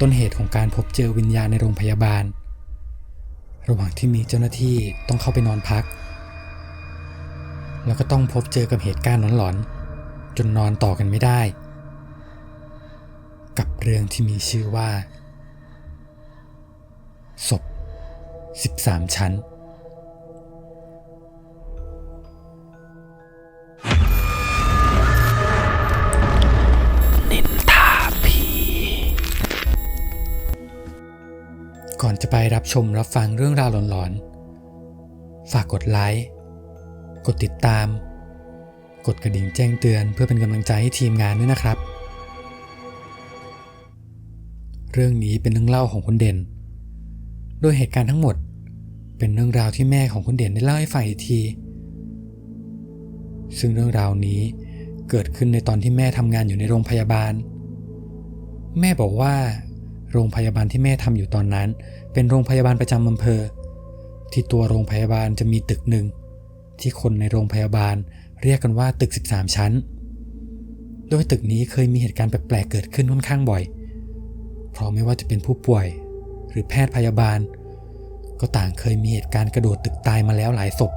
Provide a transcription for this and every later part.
ต้นเหตุของการพบเจอวิญญาณในโรงพยาบาล ระหว่างที่มีเจ้าหน้าที่ต้องเข้าไปนอนพัก แล้วก็ต้องพบเจอกับเหตุการณ์หลอนๆ จนนอนต่อกันไม่ได้ กับเรื่องที่มีชื่อว่าศพ 13 ชั้น ไปรับชมรับฟังเรื่องราวหลอนๆ ฝากกดไลค์ กดติดตาม กดกระดิ่งแจ้งเตือนเพื่อเป็นกำลังใจให้ทีมงานด้วยนะครับ เรื่องนี้เป็นเรื่องเล่าของคุณเด่น โดยเหตุการณ์ทั้งหมด เป็นเรื่องราวที่แม่ของคุณเด่นได้เล่าให้ฟังอีกที ซึ่งเรื่องราวนี้เกิดขึ้นในตอนที่แม่ทำงานอยู่ในโรงพยาบาล แม่บอกว่า โรงพยาบาลที่แม่ทำอยู่ตอนนั้น เป็นโรงพยาบาลประจำอำเภอ ที่ตัวโรงพยาบาลจะมีตึกหนึ่ง ที่คนในโรงพยาบาลเรียกกันว่าตึก 13 ชั้น โดยตึกนี้เคยมีเหตุการณ์แปลกๆเกิดขึ้นค่อนข้างบ่อย เพราะไม่ว่าจะเป็นผู้ป่วย หรือแพทย์พยาบาล ก็ต่างเคยมีเหตุการณ์กระโดดตึกตายมาแล้วหลายศพ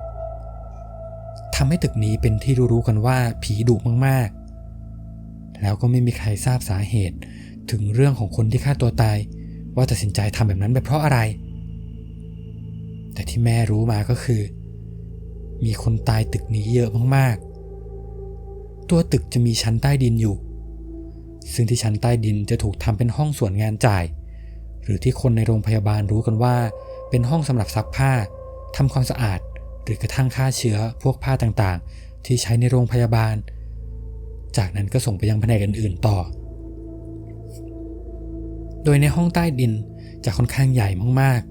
ทำให้ตึกนี้เป็นที่รู้ๆกันว่าผีดุมากๆ แล้วก็ไม่มีใครทราบสาเหตุ ถึงเรื่องของคนที่ฆ่าตัวตาย ว่าตัดสินใจทำแบบนั้นไปเพราะอะไร แต่ที่แม่รู้มาก็คือ มีคนตายตึกนี้เยอะมากๆ ตัวตึกจะมีชั้นใต้ดินอยู่ ซึ่งที่ชั้นใต้ดินจะถูกทำเป็นห้องส่วนงานจ่าย หรือที่คนในโรงพยาบาลรู้กันว่า เป็นห้องสำหรับซักผ้าทำความสะอาดหรือกระทั่งฆ่าเชื้อพวกผ้าต่างๆ ที่ใช้ในโรงพยาบาล จากนั้นก็ส่งไปยังแผนกอื่นๆต่อ โดยในห้องใต้ดินจะค่อนข้างใหญ่มาก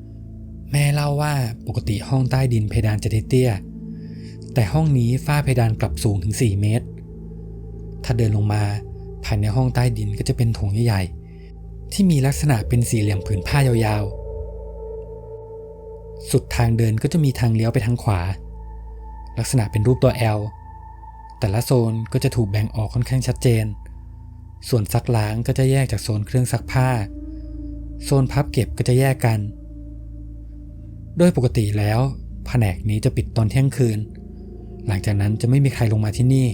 ๆ แม่เล่าว่าปกติห้องใต้ดินเพดานจะเตี้ยๆแต่ห้องนี้ฝ้าเพดานกลับสูงถึง 4 เมตร ถ้าเดินลงมาภายในห้องใต้ดินก็จะเป็นโถงใหญ่ๆ ที่มีลักษณะเป็นสี่เหลี่ยมผืนผ้ายาวๆ สุดทางเดินก็จะมีทางเลี้ยวไปทางขวา ลักษณะเป็นรูปตัว L แต่ละโซนก็จะถูกแบ่งออกค่อนข้างชัดเจน ส่วนซักล้างก็จะแยกจากโซนเครื่องซักผ้า โซนพับเก็บก็จะแยกกัน โดยปกติแล้วแผนกนี้จะปิดตอนเที่ยงคืน หลังจากนั้นจะไม่มีใครลงมาที่นี่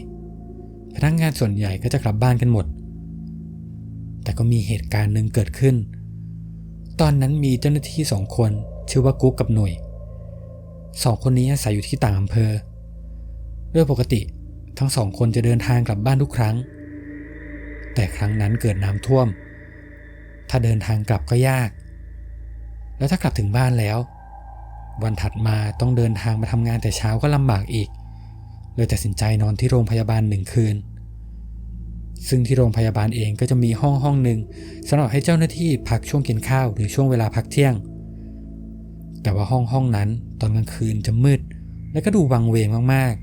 พนักงานส่วนใหญ่ก็จะกลับบ้านกันหมด แต่ก็มีเหตุการณ์หนึ่งเกิดขึ้น ตอนนั้นมีเจ้าหน้าที่สองคนชื่อว่ากุ๊กกับหน่วยสองคนนี้อาศัยอยู่ที่ต่างอำเภอโดยปกติทั้งสองคนจะเดินทางกลับบ้านทุกครั้ง แต่ครั้งนั้นเกิดน้ำท่วม ถ้าเดินทางกลับก็ยาก แล้วถ้ากลับถึงบ้านแล้ว วันถัดมาต้องเดินทางมาทำงานแต่เช้าก็ลำบากอีก เลยตัดสินใจนอนที่โรงพยาบาลหนึ่งคืน ซึ่งที่โรงพยาบาลเองก็จะมีห้องห้องหนึ่งสำหรับให้เจ้าหน้าที่พักช่วงกินข้าวหรือช่วงเวลาพักเที่ยง แต่ว่าห้องห้องนั้นตอนกลางคืนจะมืด และก็ดูวังเวงมาก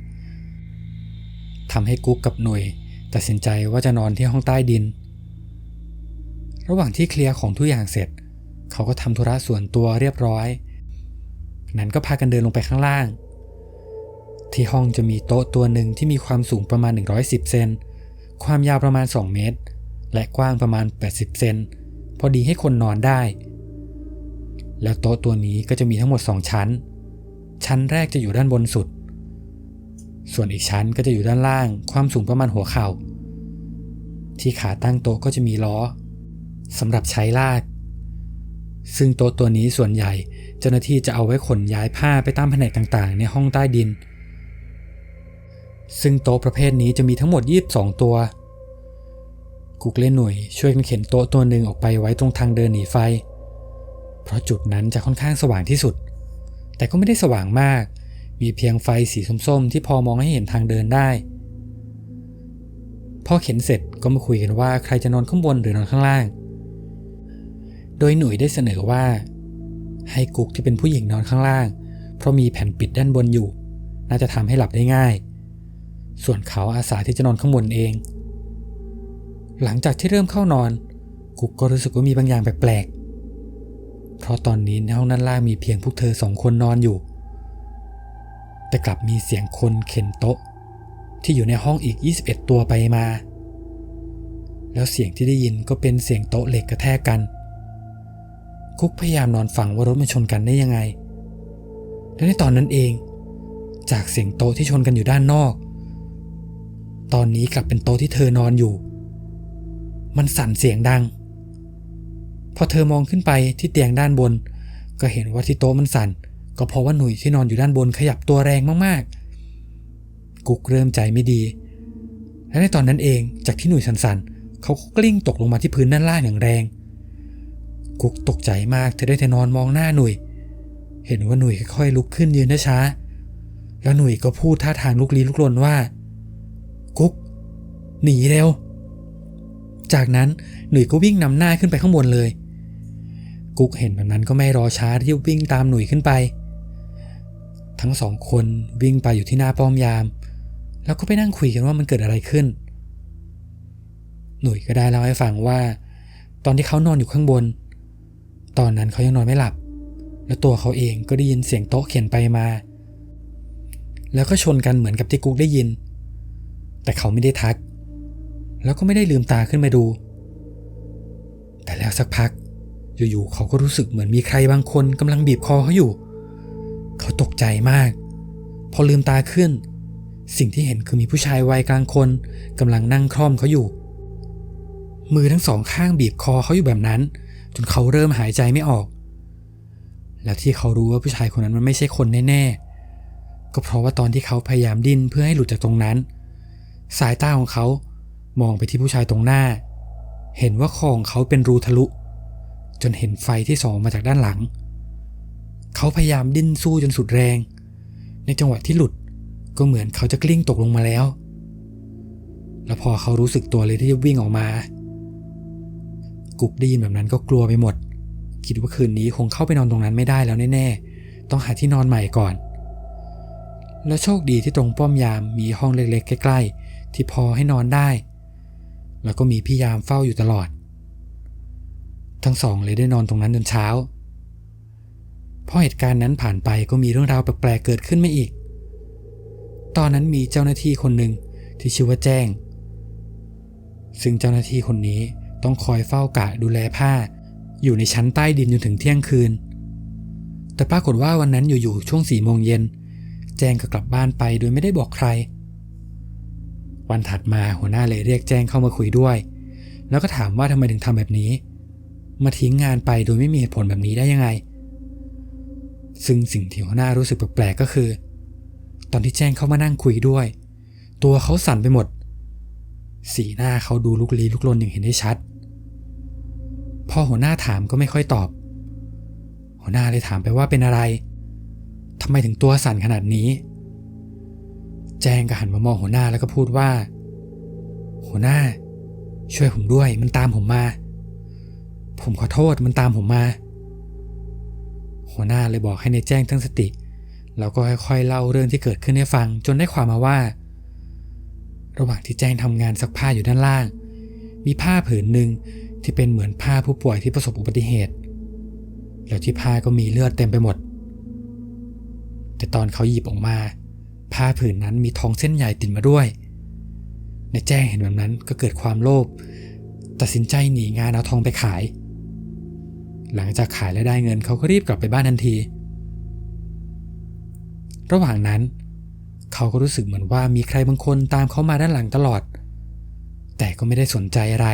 ๆทำให้กุ๊กกับหน่วย ตัดสินใจว่าจะนอนที่ห้องใต้ดิน ระหว่างที่เคลียร์ของทุกอย่างเสร็จ เขาก็ทำธุระส่วนตัวเรียบร้อย นั้นก็พากันเดินลงไปข้างล่าง ที่ห้องจะมีโต๊ะตัวหนึ่งที่มีความสูงประมาณ 110 เซน ความยาวประมาณ 2 เมตร และกว้างประมาณ 80 เซน พอดีให้คนนอนได้ แล้วโต๊ะตัวนี้ก็จะมีทั้งหมด 2 ชั้น ชั้นแรกจะอยู่ด้านบนสุด ส่วนอีกชั้นก็จะอยู่ด้านล่าง ความสูงประมาณหัวเข่า ที่ขาตั้งโต๊ะก็จะมีล้อสำหรับใช้ลาก ซึ่งโต๊ะตัวนี้ส่วนใหญ่ เจ้าหน้าที่จะเอาไว้ขนย้ายผ้าไปตามแผนกต่างๆ ในห้องใต้ดิน ซึ่งโต๊ะประเภทนี้จะมีทั้งหมด 22 ตัว กุกเล่นหน่วยช่วยกันเข็นโต๊ะตัวหนึ่งออกไปไว้ตรงทางเดินหนีไฟ เพราะจุดนั้นจะค่อนข้างสว่างที่สุด แต่ก็ไม่ได้สว่างมาก มีเพียงไฟสีส้มๆที่พอมองให้เห็นทางเดินได้ พอเข็นเสร็จก็มาคุยกันว่าใครจะนอนข้างบนหรือนอนข้างล่าง โดยหนุ่ยได้เสนอว่า ให้กุ๊กที่เป็นผู้หญิงนอนข้างล่าง เพราะมีแผ่นปิดด้านบนอยู่ น่าจะทำให้หลับได้ง่าย ส่วนเขาอาสาที่จะนอนข้างบนเอง หลังจากที่เริ่มเข้านอน กุ๊กก็รู้สึกว่ามีบางอย่างแปลกๆเพราะตอนนี้ในห้องด้านล่างมีเพียงพวกเธอสองคนนอนอยู่ แต่กลับมีเสียงคนเข็นโต๊ะ ที่อยู่ในห้องอีก 21 ตัวไปมา แล้วเสียงที่ได้ยินก็เป็นเสียงโต๊ะเหล็กกระแทกกันกุ๊กพยายามนอนฟังว่ารถมันชนกันได้ยังไง และในตอนนั้นเอง จากเสียงโต๊ะที่ชนกันอยู่ด้านนอก ตอนนี้กลับเป็นโต๊ะที่เธอนอนอยู่ มันสั่นเสียงดัง พอเธอมองขึ้นไปที่เตียงด้านบน ก็เห็นว่าที่โต๊ะมันสั่น ก็เพราะว่าหนุ่ยที่นอนอยู่ด้านบนขยับตัวแรงมากๆ กุ๊กเริ่มใจไม่ดี และในตอนนั้นเองจากที่หนุ่ยสั่นๆ เขาก็กลิ้งตกลงมาที่พื้นด้านล่างอย่างแรง กุ๊กตกใจมากเธอได้แต่นอนมองหน้าหนุ่ย เห็นว่าหนุ่ยค่อยๆลุกขึ้นยืนช้าๆแล้วหนุ่ยก็พูดท่าทางลุกลี้ลุกลนว่า กุ๊กหนีเร็ว จากนั้นหนุ่ยก็วิ่งนำหน้าขึ้นไปข้างบนเลย กุ๊กเห็นแบบนั้นก็ไม่รอช้าที่วิ่งตามหนุ่ยขึ้นไป ทั้งสองคนวิ่งไปอยู่ที่หน้าป้อมยาม แล้วก็ไปนั่งคุยกันว่ามันเกิดอะไรขึ้น หนุ่ยก็ได้เล่าให้ฟังว่า ตอนที่เขานอนอยู่ข้างบน ตอนนั้นเขายังนอนไม่หลับ และตัวเขาเองก็ได้ยินเสียงโต๊ะเข็นไปมา แล้วก็ชนกันเหมือนกับที่กุ๊กได้ยิน แต่เขาไม่ได้ทัก แล้วก็ไม่ได้ลืมตาขึ้นมาดู แต่แล้วสักพักอยู่ๆเขาก็รู้สึกเหมือนมีใครบางคนกำลังบีบคอเขาอยู่ เขาตกใจมาก พอลืมตาขึ้น สิ่งที่เห็นคือมีผู้ชายวัยกลางคนกำลังนั่งคล่อมเขาอยู่ มือทั้งสองข้างบีบคอเขาอยู่แบบนั้น จนเขาเริ่มหายใจไม่ออก แล้วที่เขารู้ว่าผู้ชายคนนั้นมันไม่ใช่คนแน่ๆ ก็เพราะว่าตอนที่เขาพยายามดิ้นเพื่อให้หลุดจากตรงนั้น สายตาของเขามองไปที่ผู้ชายตรงหน้า เห็นว่าคอของเขาเป็นรูทะลุ จนเห็นไฟที่ส่องมาจากด้านหลังเขาพยายามดิ้นสู้จนสุดแรง ในจังหวะที่หลุดก็เหมือนเขาจะกลิ้งตกลงมาแล้ว แล้วพอเขารู้สึกตัวเลยที่จะวิ่งออกมา กุ๊กได้ยินแบบนั้นก็กลัวไปหมด คิดว่าคืนนี้คงเข้าไปนอนตรงนั้นไม่ได้แล้วแน่ๆ ต้องหาที่นอนใหม่ก่อน แล้วโชคดีที่ตรงป้อมยามมีห้องเล็กๆ ใกล้ ๆ ที่พอให้นอนได้ แล้วก็มีพี่ยามเฝ้าอยู่ตลอด ทั้งสองเลยได้นอนตรงนั้นจนเช้า พอเหตุการณ์นั้นผ่านไปก็มีเรื่องราวแปลกๆเกิดขึ้นมาอีก ตอนนั้นมีเจ้าหน้าที่คนหนึ่งที่ชื่อว่าแจ้ง ซึ่งเจ้าหน้าที่คนนี้ต้องคอยเฝ้ากะดูแลผ้า อยู่ในชั้นใต้ดินจนถึงเที่ยงคืน แต่ปรากฏว่าวันนั้นอยู่ๆช่วงสี่โมงเย็น แจ้งก็กลับบ้านไปโดยไม่ได้บอกใคร วันถัดมาหัวหน้าเลยเรียกแจ้งเข้ามาคุยด้วย แล้วก็ถามว่าทำไมถึงทำแบบนี้ มาทิ้งงานไปโดยไม่มีเหตุผลแบบนี้ได้ยังไง ซึ่งสิ่งที่หัวหน้ารู้สึกแปลกๆก็คือ ตอนที่แจ้งเข้ามานั่งคุยด้วย ตัวเขาสั่นไปหมด สีหน้าเขาดูลุกลี้ลุกลนอย่างเห็นได้ชัด พอหัวหน้าถามก็ไม่ค่อยตอบ หัวหน้าเลยถามไปว่าเป็นอะไรทำไมถึงตัวสั่นขนาดนี้ แจ้งก็หันมามองหัวหน้าแล้วก็พูดว่า หัวหน้า ช่วยผมด้วย มันตามผมมา ผมขอโทษมันตามผมมา หัวหน้าเลยบอกให้ในแจ้งตั้งสติ แล้วก็ค่อยๆเล่าเรื่องที่เกิดขึ้นให้ฟังจนได้ความมาว่า ระหว่างที่แจ้งทำงานซักผ้าอยู่ด้านล่าง มีผ้าผืนหนึ่งที่เป็นเหมือนผ้าผู้ป่วยที่ประสบอุบัติเหตุ แล้วที่ผ้าก็มีเลือดเต็มไปหมด แต่ตอนเขาหยิบออกมา ผ้าผืนนั้นมีทองเส้นใหญ่ติดมาด้วย ในแจ้งเห็นแบบนั้นก็เกิดความโลภตัดสินใจหนีงานเอาทองไปขาย หลังจากขายและได้เงินเขาก็รีบกลับไปบ้านทันที ระหว่างนั้น เขาก็รู้สึกเหมือนว่ามีใครบางคนตามเขามาด้านหลังตลอด แต่ก็ไม่ได้สนใจอะไร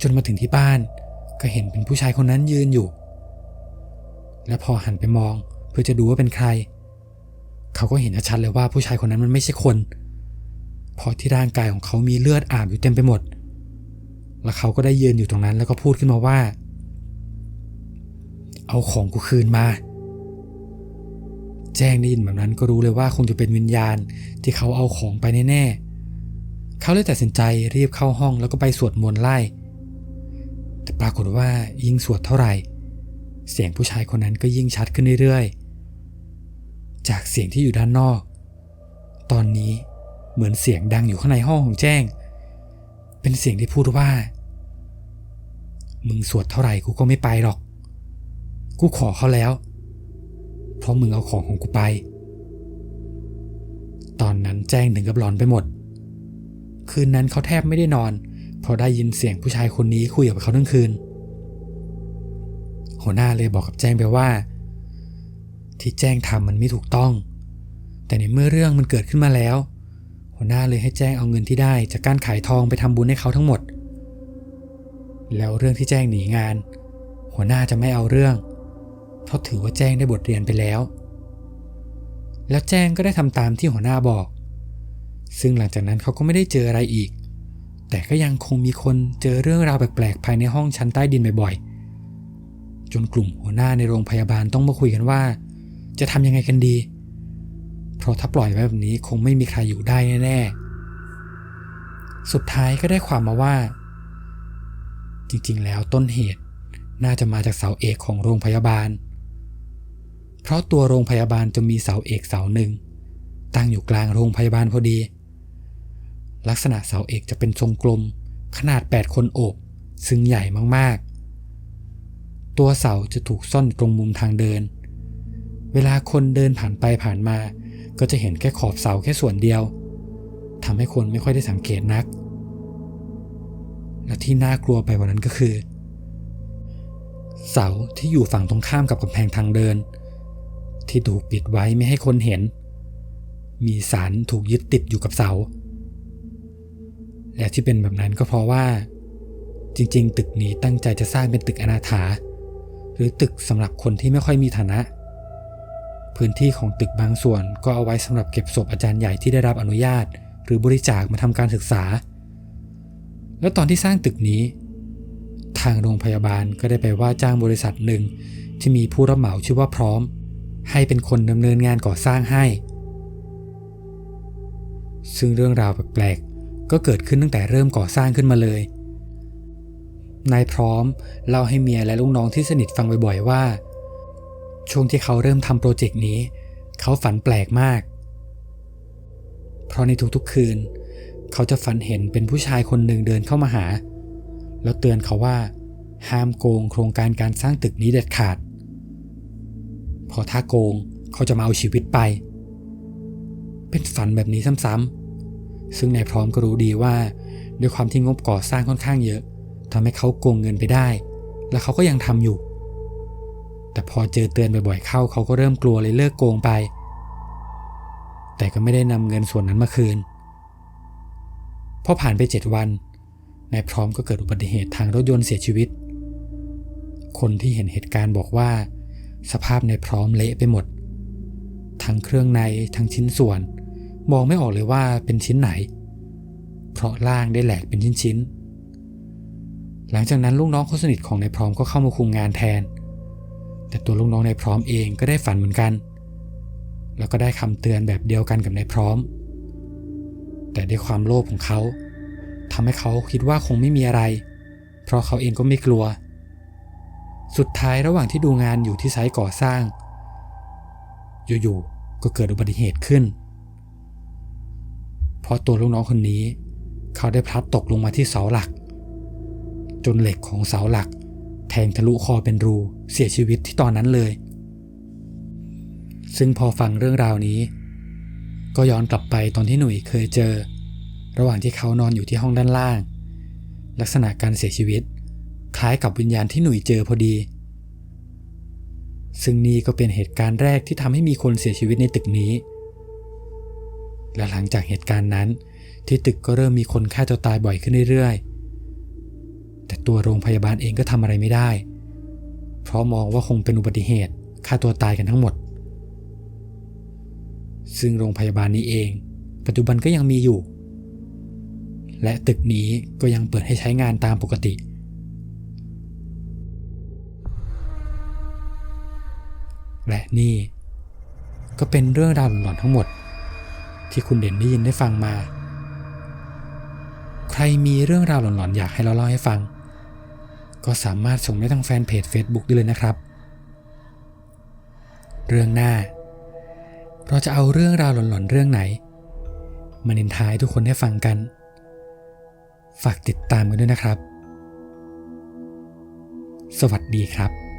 จนมาถึงที่บ้าน ก็เห็นเป็นผู้ชายคนนั้นยืนอยู่ และพอหันไปมองเพื่อจะดูว่าเป็นใคร เขาก็เห็นชัดเลยว่าผู้ชายคนนั้นมันไม่ใช่คนเพราะที่ร่างกายของเขามีเลือดอาบอยู่เต็มไปหมด แล้วเขาก็ได้ยืนอยู่ตรงนั้นแล้วก็พูดขึ้นมาว่า เอาของกูคืนมา แจ้งได้ยินแบบนั้นก็รู้เลยว่าคงจะเป็นวิญญาณที่เขาเอาของไปแน่ๆ เขาเลยตัดสินใจรีบเข้าห้องแล้วก็ไปสวดมนต์ไล่ แต่ปรากฏว่ายิ่งสวดเท่าไหร่ เสียงผู้ชายคนนั้นก็ยิ่งชัดขึ้นเรื่อยๆ จากเสียงที่อยู่ด้านนอก ตอนนี้เหมือนเสียงดังอยู่ข้างในห้องของแจ้ง เป็นเสียงที่พูดว่า มึงสวดเท่าไหร่กูก็ไม่ไปหรอก กูขอเขาแล้ว เพราะมึงเอาของของกูไป ตอนนั้นแจ้งถึงกับหลอนไปหมด คืนนั้นเขาแทบไม่ได้นอน เพราะได้ยินเสียงผู้ชายคนนี้คุยกับเขาทั้งคืน หัวหน้าเลยบอกกับแจ้งไปว่า ที่แจ้งทำมันไม่ถูกต้อง แต่ในเมื่อเรื่องมันเกิดขึ้นมาแล้ว หัวหน้าเลยให้แจ้งเอาเงินที่ได้จากการขายทองไปทำบุญให้เขาทั้งหมดแล้วเรื่องที่แจ้งหนีงาน หัวหน้าจะไม่เอาเรื่อง เพราะถือว่าแจ้งได้บทเรียนไปแล้ว แล้วแจ้งก็ได้ทำตามที่หัวหน้าบอก ซึ่งหลังจากนั้นเขาก็ไม่ได้เจออะไรอีก แต่ก็ยังคงมีคนเจอเรื่องราวแปลกๆภายในห้องชั้นใต้ดินบ่อยๆ จนกลุ่มหัวหน้าในโรงพยาบาลต้องมาคุยกันว่า จะทำยังไงกันดี เพราะถ้าปล่อยไว้แบบนี้คงไม่มีใครอยู่ได้แน่ๆ สุดท้ายก็ได้ความมาว่า จริงๆ แล้วต้นเหตุน่าจะมาจากเสาเอกของโรงพยาบาล เพราะตัวโรงพยาบาลจะมีเสาเอกเสาหนึ่ง ตั้งอยู่กลางโรงพยาบาลพอดี ลักษณะเสาเอกจะเป็นทรงกลม ขนาด 8 คนโอบ ซึ่งใหญ่มากๆ ตัวเสาจะถูกซ่อนตรงมุมทางเดิน เวลาคนเดินผ่านไปผ่านมา ก็จะเห็นแค่ขอบเสาแค่ส่วนเดียวทำให้คนไม่ค่อยได้สังเกตนัก และที่น่ากลัวไปกว่านั้นก็คือ เสาที่อยู่ฝั่งตรงข้ามกับกำแพงทางเดิน ที่ถูกปิดไว้ไม่ให้คนเห็น มีสารถูกยึดติดอยู่กับเสา และที่เป็นแบบนั้นก็เพราะว่า จริงๆ ตึกนี้ตั้งใจจะสร้างเป็นตึกอนาถา หรือตึกสำหรับคนที่ไม่ค่อยมีฐานะ พื้นที่ของตึกบางส่วนก็เอาไว้สำหรับเก็บศพอาจารย์ใหญ่ที่ได้รับอนุญาต หรือบริจาคมาทำการศึกษา แล้วตอนที่สร้างตึกนี้ทางโรงพยาบาลก็ได้ไปว่าจ้างบริษัทหนึ่งที่มีผู้รับเหมาชื่อว่าพร้อม ให้เป็นคนดำเนินงานก่อสร้างให้ ซึ่งเรื่องราวแปลกๆ ก็เกิดขึ้นตั้งแต่เริ่มก่อสร้างขึ้นมาเลย นายพร้อมเล่าให้เมียและลูกน้องที่สนิทฟังบ่อยๆว่า ช่วงที่เขาเริ่มทำโปรเจกต์นี้ เขาฝันแปลกมาก เพราะในทุกๆคืน เขาจะฝันเห็นเป็นผู้ชายคนหนึ่งเดินเข้ามาหา แล้วเตือนเขาว่า ห้ามโกงโครงการการสร้างตึกนี้เด็ดขาดเพราะถ้าโกงเขาจะมาเอาชีวิตไป เป็นฝันแบบนี้ซ้ำๆ ซึ่งนายพร้อมก็รู้ดีว่า ด้วยความที่งบก่อสร้างค่อนข้างเยอะทำให้เขาโกงเงินไปได้ และเขาก็ยังทำอยู่ แต่พอเจอเตือนบ่อยๆเข้าเขาก็เริ่มกลัวเลยเลิกโกงไป แต่ก็ไม่ได้นำเงินส่วนนั้นมาคืนพอผ่านไปเจ็ดวันนายพร้อมก็เกิดอุบัติเหตุทางรถยนต์เสียชีวิต คนที่เห็นเหตุการณ์บอกว่า สภาพในพร้อมเละไปหมด ทั้งเครื่องในทั้งชิ้นส่วน มองไม่ออกเลยว่าเป็นชิ้นไหน เพราะล่างได้แหลกเป็นชิ้นๆ หลังจากนั้นลูกน้องคนสนิทของนายพร้อมก็เข้ามาคุมงานแทน แต่ตัวลูกน้องนายพร้อมเองก็ได้ฝันเหมือนกัน แล้วก็ได้คำเตือนแบบเดียวกันกับนายพร้อม แต่ด้วยความโลภของเขาทำให้เขาคิดว่าคงไม่มีอะไร เพราะเขาเองก็ไม่กลัว สุดท้ายระหว่างที่ดูงานอยู่ที่ไซต์ก่อสร้าง อยู่ๆ ก็เกิดอุบัติเหตุขึ้น เพราะตัวลูกน้องคนนี้ เขาได้พลัดตกลงมาที่เสาหลัก จนเหล็กของเสาหลัก แทงทะลุคอเป็นรูเสียชีวิตที่ตอนนั้นเลย ซึ่งพอฟังเรื่องราวนี้ ก็ย้อนกลับไปตอนที่หนุ่ยเคยเจอ ระหว่างที่เขานอนอยู่ที่ห้องด้านล่าง ลักษณะการเสียชีวิต คล้ายกับวิญญาณที่หนุ่ยเจอพอดี ซึ่งนี่ก็เป็นเหตุการณ์แรกที่ทำให้มีคนเสียชีวิตในตึกนี้ และหลังจากเหตุการณ์นั้น ที่ตึกก็เริ่มมีคนฆ่าตัวตายบ่อยขึ้นเรื่อยๆ แต่ตัวโรงพยาบาลเองก็ทำอะไรไม่ได้ เพราะมองว่าคงเป็นอุบัติเหตุฆ่าตัวตายกันทั้งหมด ซึ่งโรงพยาบาลนี้เอง ปัจจุบันก็ยังมีอยู่ และตึกนี้ก็ยังเปิดให้ใช้งานตามปกติ และนี่ ก็เป็นเรื่องราวหลอนๆทั้งหมด ที่คุณเด่นได้ยินได้ฟังมา ใครมีเรื่องราวหลอนๆอยากให้เราเล่าให้ฟัง ก็สามารถส่งได้ทางแฟนเพจ Facebook ได้เลยนะครับ เรื่องหน้า เราจะเอาเรื่องราวหลอนๆเรื่องไหน มานินทายทุกคนได้ฟังกัน ฝากติดตามกันด้วยนะครับ สวัสดีครับ